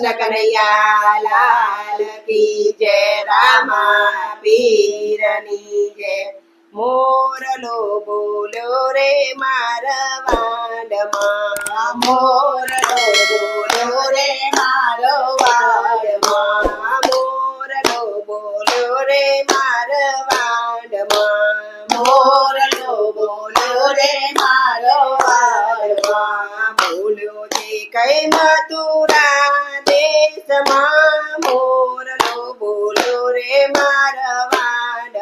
કૃષ્ણ કનૈયા લાલ કી જય રામા પીરની જય મોરલો બોલ્યો રે મારવાડમાં મોરલો બોલો રે મારવાડમાં મોરલો બોલો રે મારવાડમાં મોરલો બોલો રે મારવાડમાં બોલ્યો છે કઈ મથુરા દેશમાં મોરલો બોલો રે મારવાડમાં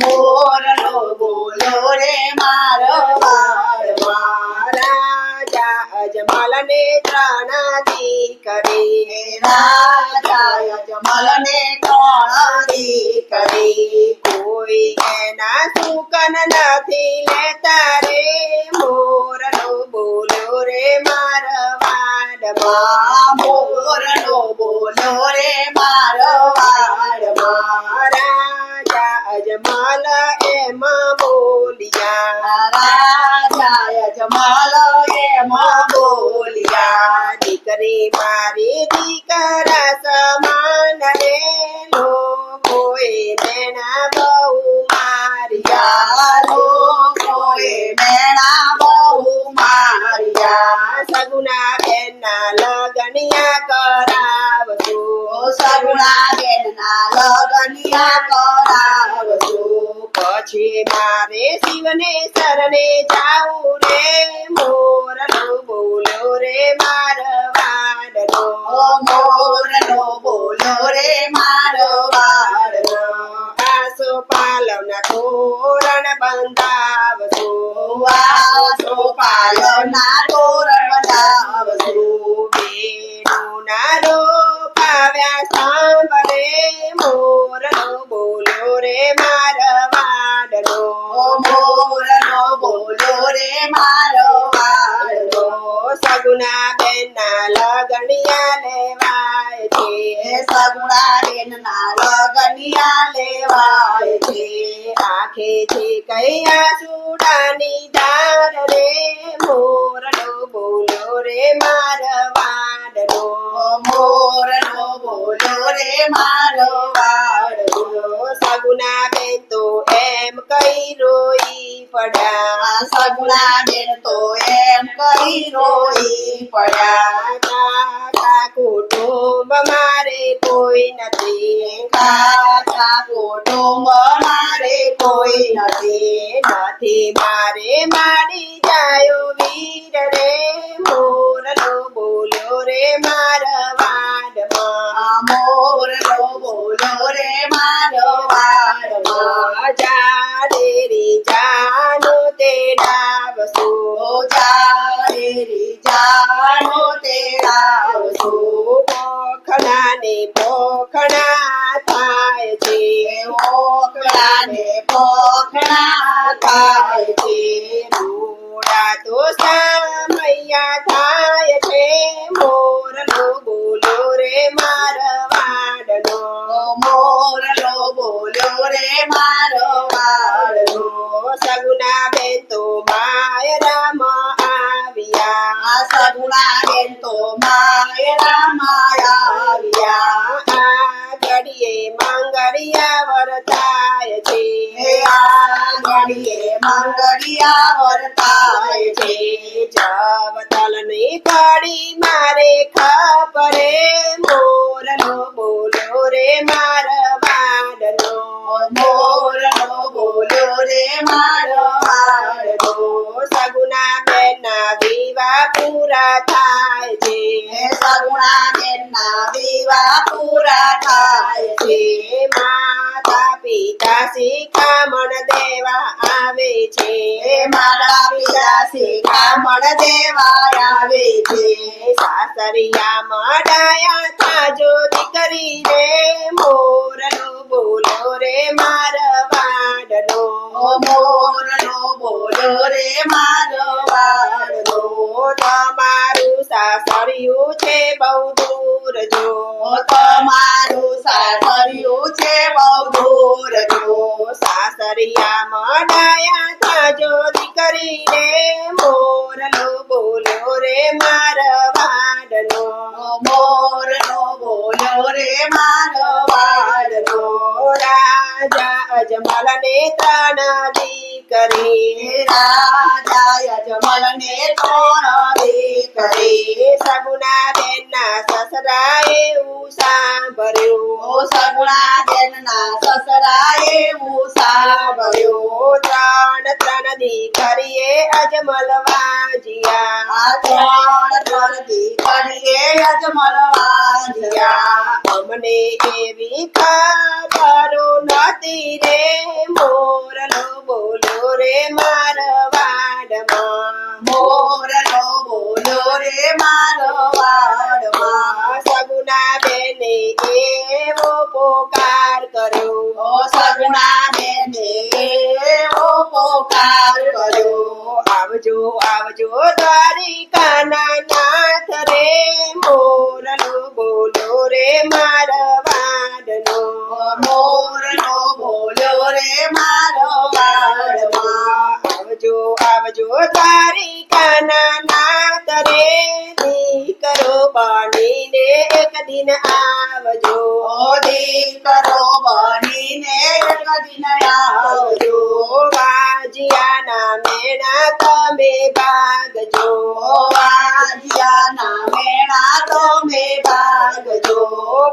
મોરલો બોલો રે મારો વાડમાં રાજા અજમલને ત્રણ દીકરી રાજા અજમલને ત્રણ દીકરી કોઈ એના સુકન નથી લેતા રે મોરલો રાજા અજમલ બોલ્યા, દીકરી મારી દીકરા સમાન રે લોકોએ મેણા બહુ માર્યા લોકોએ મેણા બહુ માર્યા, સગુના બેનના લગનિયા કરાવજો, સગુના બેનના લગનિયા કરાવજો. પછી મારે શિવને શરણે જાવું રે. મોરનો બોલો રે મારવાડનો. મોરનો બોલો રે મારો વાડનો આસો પાલવના તોરણ બંધાવજો. વાસો પાલના સગુના બેનના લગણિયા લેવાય છે. સગુણા બેનના લગણિયા લેવાય છે. આખે છે કૈયા સુડાની દાર રે મોરલો બોલો રે મારવાડનો. મોરનો બોલો રે મારો કઈ રોઈ પડ્યા? સગુણા બેન તો એમ કઈ રોઈ પડ્યા? કાકા કુટુંબ મારે કોઈ નથી. કાકા કુટુંબ મારે કોઈ નથી. નથી મારે મારી જાયો વીર રે મોરલો બોલ્યો રે મારવાડમાં પોખણા થાય છે ઓકળાને પોખણા થાય છે રૂડા તો સામૈયા થાય છે મોરલો બોલ્યો રે મારવાડનો સગુના બેન તો માયરા આવ્યા સગુણા બેન તો માયા આ કડી મારે ખપરે મોરલો બોલ્યો રે મારવાડનો મોરનો બોલો રે મારો વાડનો. સગુના બેના વિવા પૂરા થાય છે. સગુના બેના વિવા પૂરા થાય છે. માતા પિતા શિખામણ દેવા આવે છે મારા પિતા શિખામણ દેવા આવે છે. સાસરિયા મડાયા તાજો દીકરી રે મોરનો બોલો રે મારવાડનો મોરનો બોલો રે મારો વાડનો તમારું સાસરિયું છે બહુ દૂર દૂર જો. તમારું સાસરિયું છે બહુ દૂર જો. સાસરિયા મડાયા થાજો દીકરીને. મોરલો બોલ્યો રે મારવાડનો મોરલો બોલ્યો રે મારવાડનો રાજા અજમલને ત્રણ દીકરી. રાજા અજમલને ત્રણ દીકરી. સસરાએ એવું સાંભળ્યું સગુણા સસરાએ એવું સાંભળ્યું ત્રણ ત્રણ દીકરીએ અજમલવા જિયા. આ ત્રણ ત્રણ દીકરીએ અજમલવા જિયા. અમને એવી ખબરો નથી રે. મોરલો બોલો રે મારવાડમાં પોકાર કર્યો ઓ સગુણા બેને એવો પોકાર કર્યો આવજો આવજો દ્વારિકાના નાથ રે. બનીને એક દિન આવજો. દીકરો બનીને એક દિન આવજો. વાજિયાના મેણા તમે ભાગજો. વાજિયાના મેણા તમે ભાગજો.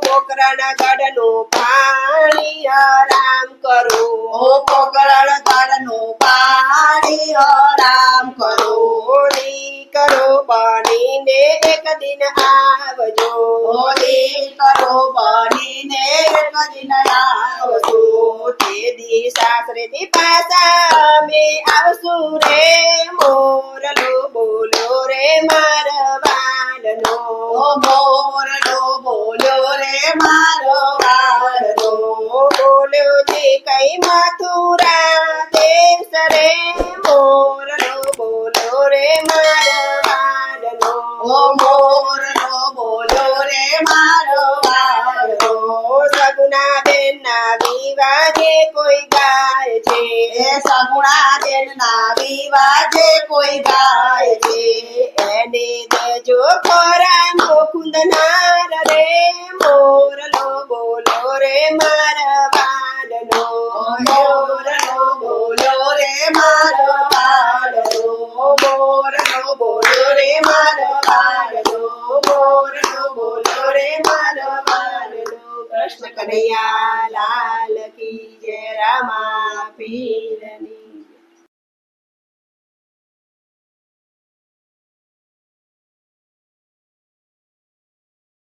પોકરાના ગઢનું પાણી આરામ કરો ઓ પોકરણ ગળનું પાણી આરામ કરો પાણી બનીને એક દિન આવજો ઓ દીકરો બનીને એક દિન આવજો તે દી સાસરેથી પાછા અમે આવશું રે મોરલો બોલો રે મારવાનો ઓ મોરલો બોલો રે મારો વાડનો બોલ્યો કઈ મથુરા દેશ રે મોરલો બોલો રે મારવાડનો ઓ મોરલો બોલો રે મારો વાડનો સગુના બેનના વિવાજે કોઈ ગાય છે. એ સગુણા બેનના વિવાજે કોઈ ગાય છે. એને દેજો ખોરા મુકુંદનાર રે મોરલો બોલો રે મારવાડનો મોરલો બોલ્યો રે મારો વાડનો મોરલો બોલો રે મારવાડનો મોરલો બોલો રે મારવાડનો કૃષ્ણ કનૈયા લાલ કી જય રામા પીર